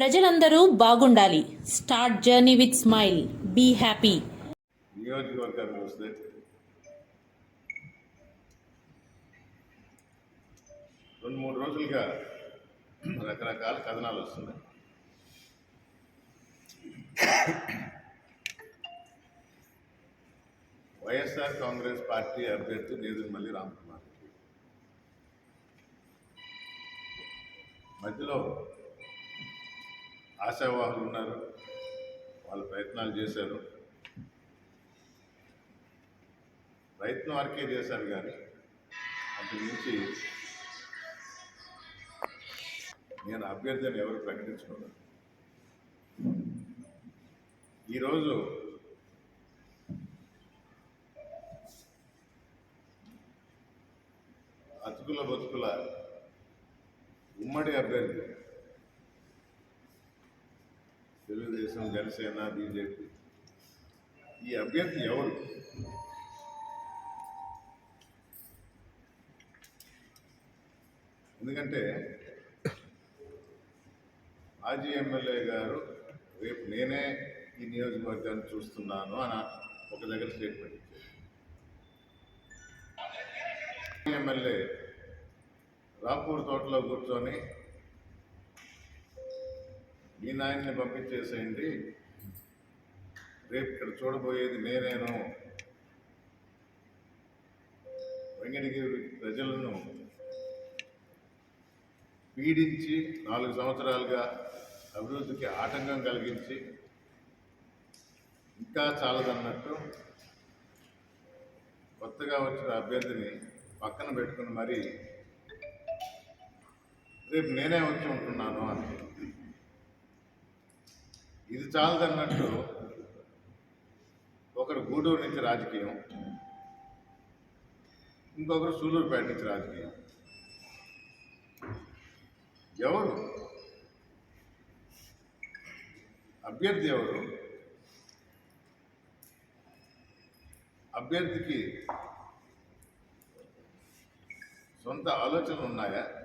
ప్రజలందరూ బాగుండాలి. Start journey with smile be happy రెండు మూడు రోజులుగా రకరకాల కథనాలు వస్తున్నాయి. వైఎస్ఆర్ కాంగ్రెస్ పార్టీ అభ్యర్థి నేదురుమల్లి రామకుమార్. మధ్యలో ఆశావాహులు ఉన్నారు. వాళ్ళు ప్రయత్నాలు చేశారు. ప్రయత్నం వరకే చేశారు కానీ అంతకు మించి నేను అభ్యర్థిని ఎవరు ప్రకటించుకోలేదు. ఈరోజు అతుకుల బతుకుల ఉమ్మడి అభ్యర్థి తెలుగుదేశం జనసేన బీజేపీ. ఈ అభ్యర్థి ఎవరు? ఎందుకంటే మాజీ ఎమ్మెల్యే గారు రేపు నేనే ఈ నియోజకవర్గాన్ని చూస్తున్నాను అని ఒక దగ్గర స్టేట్మెంట్ ఇచ్చారు. ఎమ్మెల్యే రాపూర్ తోటలో కూర్చొని మీ నాయన్ని పంపించేసేయండి. రేపు ఇక్కడ చూడబోయేది నేనేను. వెంకటగిరి ప్రజలను పీడించి నాలుగు సంవత్సరాలుగా అభివృద్ధికి ఆటంకం కలిగించి ఇంకా చాలదన్నట్టు కొత్తగా వచ్చిన అభ్యర్థిని పక్కన పెట్టుకుని మరి రేపు నేనే వచ్చి ఉంటున్నాను అని ఇది చాలదన్నట్టు ఒకరు గూడూరు నుంచి రాజకీయం ఇంకొకరు సూలూరుపేట నుంచి రాజకీయం. ఎవరు? అభ్యర్థి ఎవరు? అభ్యర్థికి సొంత ఆలోచనలు ఉన్నాయా?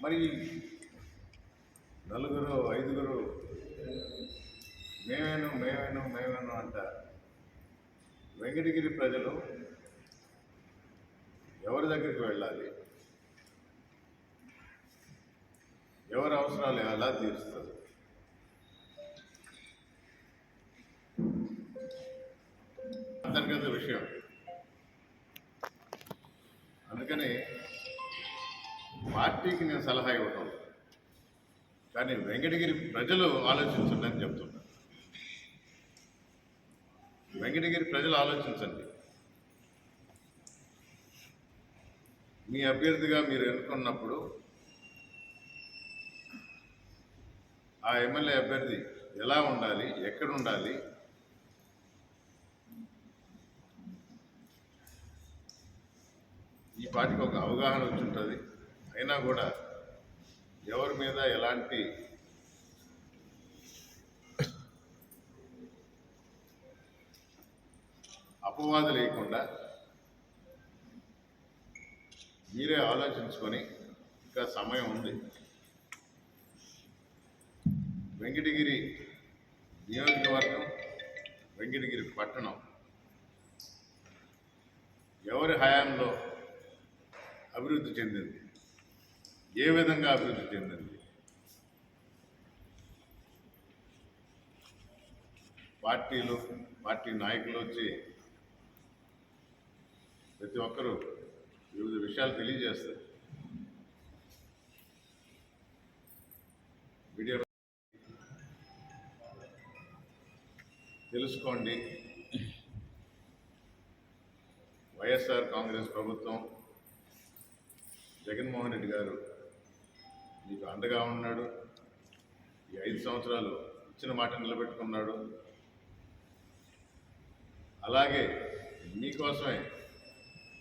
మరి నలుగురు ఐదుగురు మేమేను మేమేను మేమేను అంట వెంకటగిరి ప్రజలు ఎవరి దగ్గరికి వెళ్ళాలి? ఎవరి అవసరాలు ఎలా తీరుస్తుంది అంతర్గత విషయం. అందుకని పార్టీకి నేను సలహా ఇవ్వటం. కానీ వెంకటగిరి ప్రజలు ఆలోచించండి అని చెప్తున్నా. వెంకటగిరి ప్రజలు ఆలోచించండి. మీ అభ్యర్థిగా మీరు ఎన్నుకున్నప్పుడు ఆ ఎమ్మెల్యే అభ్యర్థి ఎలా ఉండాలి ఎక్కడ ఉండాలి? ఈ పార్టీకి ఒక అవగాహన వచ్చి ఉంటుంది. అయినా కూడా ఎవరి మీద ఎలాంటి అపవాదు లేకుండా మీరే ఆలోచించుకొని ఇంకా సమయం ఉంది. వెంకటగిరి నియోజకవర్గం వెంకటగిరి పట్టణం ఎవరి హయాంలో అభివృద్ధి చెందింది? ఏ విధంగా అభివృద్ధి చెందింది? పార్టీలు పార్టీ నాయకులు వచ్చి ప్రతి ఒక్కరూ వివిధ విషయాలు తెలియజేస్తారు. వీడియో తెలుసుకోండి. వైఎస్ఆర్ కాంగ్రెస్ ప్రభుత్వం జగన్మోహన్ రెడ్డి గారు మీకు అండగా ఉన్నాడు. ఈ ఐదు సంవత్సరాలు ఇచ్చిన మాట నిలబెట్టుకున్నాడు. అలాగే మీకోసమే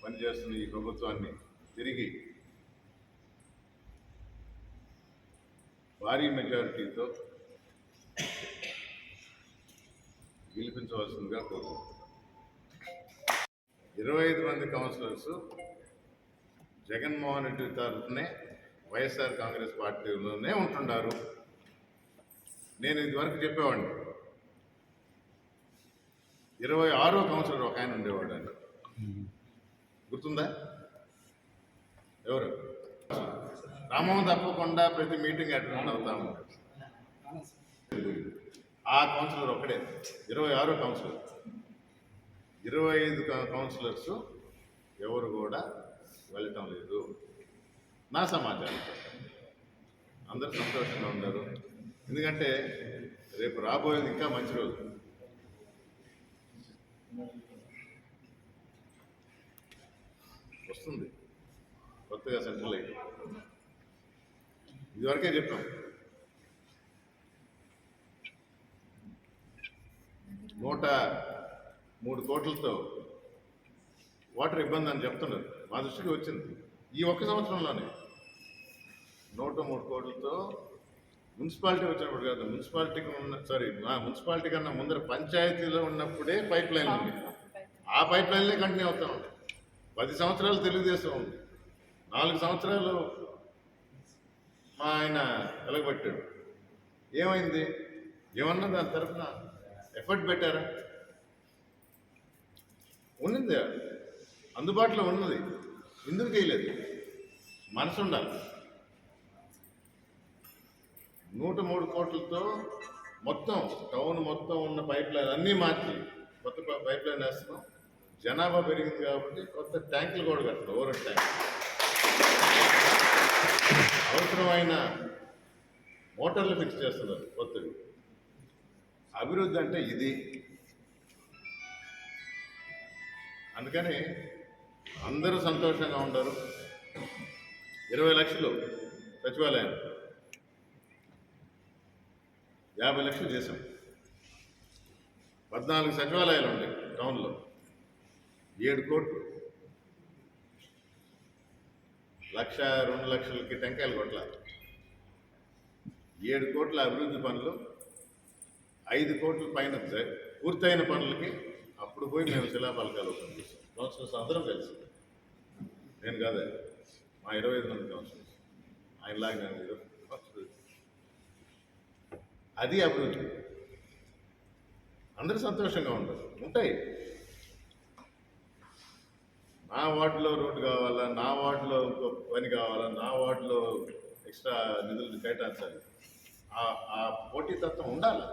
పనిచేస్తున్న ఈ ప్రభుత్వాన్ని తిరిగి భారీ మెజారిటీతో గెలిపించవలసిందిగా కోరుకుంటున్నాను. ఇరవై ఐదు మంది కౌన్సిలర్స్ జగన్మోహన్ రెడ్డి తరఫునే వైఎస్ఆర్ కాంగ్రెస్ పార్టీలోనే ఉంటున్నారు. నేను ఇదివరకు చెప్పేవాడిని. ఇరవై ఆరో కౌన్సిలర్ ఒక ఆయన ఉండేవాడు అండి గుర్తుందా? ఎవరు? క్రమం తప్పకుండా ప్రతి మీటింగ్ అటెండ్ అవుతాము ఆ కౌన్సిలర్ ఒకటే ఇరవై ఆరో కౌన్సిలర్. ఇరవై ఐదు కౌన్సిలర్స్ ఎవరు కూడా వెళ్ళటం లేదు. నా సమాచారం. అందరు అందరూ సంతోషంగా ఉన్నారు. ఎందుకంటే రేపు రాబోయేది ఇంకా మంచి రోజు. వస్తుంది. కొత్తగా సెంట్రల్ అయ్యి ఇదివరకే చెప్పాం. నూట మూడు కోట్లతో వాటర్ ఇబ్బంది అని చెప్తున్నారు. మా దృష్టికి వచ్చింది. ఈ ఒక్క సంవత్సరంలోనే. నూట మూడు కోట్లతో మున్సిపాలిటీ వచ్చినప్పుడు కాదు మున్సిపాలిటీకి ఉన్న సారీ మున్సిపాలిటీ కన్నా ముందర పంచాయతీలో ఉన్నప్పుడే పైప్ లైన్ ఉంది. ఆ పైప్ లైన్లే కంటిన్యూ అవుతా ఉంది. పది సంవత్సరాలు తెలుగుదేశం ఉంది. నాలుగు సంవత్సరాలు మా ఆయన వెలగబట్టాడు. ఏమైంది? ఏమన్నా దాని తరఫున ఎఫర్ట్ పెట్టారా? ఉన్నది? అందుబాటులో ఉన్నది. ఎందుకు చేయలేదు? మనసు ఉండాలి నూట మూడు కోట్లతో మొత్తం టౌన్ మొత్తం ఉన్న పైప్ లైన్ అన్నీ మార్చి కొత్త పైప్ లైన్ వేస్తున్నాం. జనాభా పెరిగింది కాబట్టి కొత్త ట్యాంకులు కూడా కట్టాం ఓవర్ ట్యాంక్. అవసరమైన మోటార్లు ఫిక్స్ చేస్తున్నారు కొత్తవి. అభివృద్ధి అంటే ఇది. అందుకని అందరూ సంతోషంగా ఉంటారు ఇరవై లక్షలు సచివాలయం. యాభై లక్షలు చేశాం. పద్నాలుగు సచివాలయాలు ఉంటాయి టౌన్లో. ఏడు కోట్లు. లక్ష రెండు లక్షలకి టెంకాయలు కొట్ల. ఏడు కోట్ల అభివృద్ధి పనులు. ఐదు కోట్ల పైన పూర్తయిన పనులకి అప్పుడు పోయి మేము శిలాఫలకాలు ఓపెన్ చేసాం. కౌన్సిలర్స్ అందరం కలిసి. నేను కాదు మా ఇరవై ఐదు మంది కౌన్సిలర్స్. ఆయనలాగా నేను ఇరవై అది అభివృద్ధి. అందరూ సంతోషంగా ఉంటారు. ఉంటాయి. నా వార్డులో రోడ్డు కావాలా నా వార్డులో ఇంకో పని కావాలా నా వార్డులో ఎక్స్ట్రా నిధులు కేటాయించాలి. ఆ- ఆ పోటీతత్వం ఉండాలి.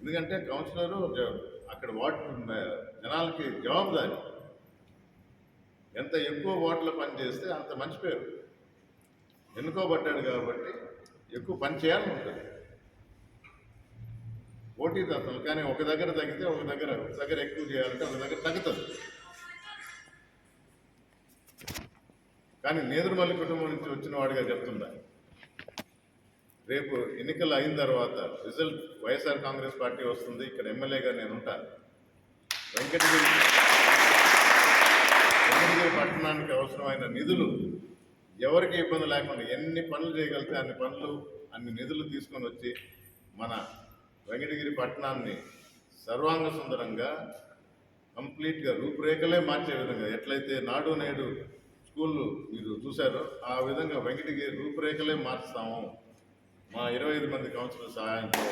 ఎందుకంటే కౌన్సిలరు అక్కడ వార్డు జనాలకి జవాబుదారి. ఎంత ఎక్కువ ఓట్ల పని చేస్తే అంత మంచి పేరు. ఎన్నుకోబడ్డాడు కాబట్టి ఎక్కువ పని చేయాలని ఉంటుంది. పోటీతత్వం కానీ ఒక దగ్గర తగ్గితే ఒక దగ్గర ఒక దగ్గర ఎక్కువ చేయాలంటే ఒక దగ్గర తగ్గుతుంది. కానీ నేదురుమల్లి కుటుంబం నుంచి వచ్చిన వాడిగా చెప్తున్నా రేపు ఎన్నికలు అయిన తర్వాత రిజల్ట్ వైఎస్ఆర్ కాంగ్రెస్ పార్టీ వస్తుంది ఇక్కడ ఎమ్మెల్యేగా నేను ఉంటా. వెంకటగిరి వెంకటగిరి పట్టణానికి అవసరమైన నిధులు ఎవరికి ఇబ్బంది లేకుండా ఎన్ని పనులు చేయగలిగితే అన్ని పనులు అన్ని నిధులు తీసుకొని వచ్చి మన వెంకటగిరి పట్టణాన్ని సర్వాంగ సుందరంగా కంప్లీట్గా రూపురేఖలే మార్చే విధంగా ఎట్లయితే నాడు నేడు స్కూళ్ళు మీరు చూశారో ఆ విధంగా వెంకటగిరి రూపురేఖలే మార్చుతాము. మా ఇరవై ఐదు మంది కౌన్సిలర్ సహాయంతో.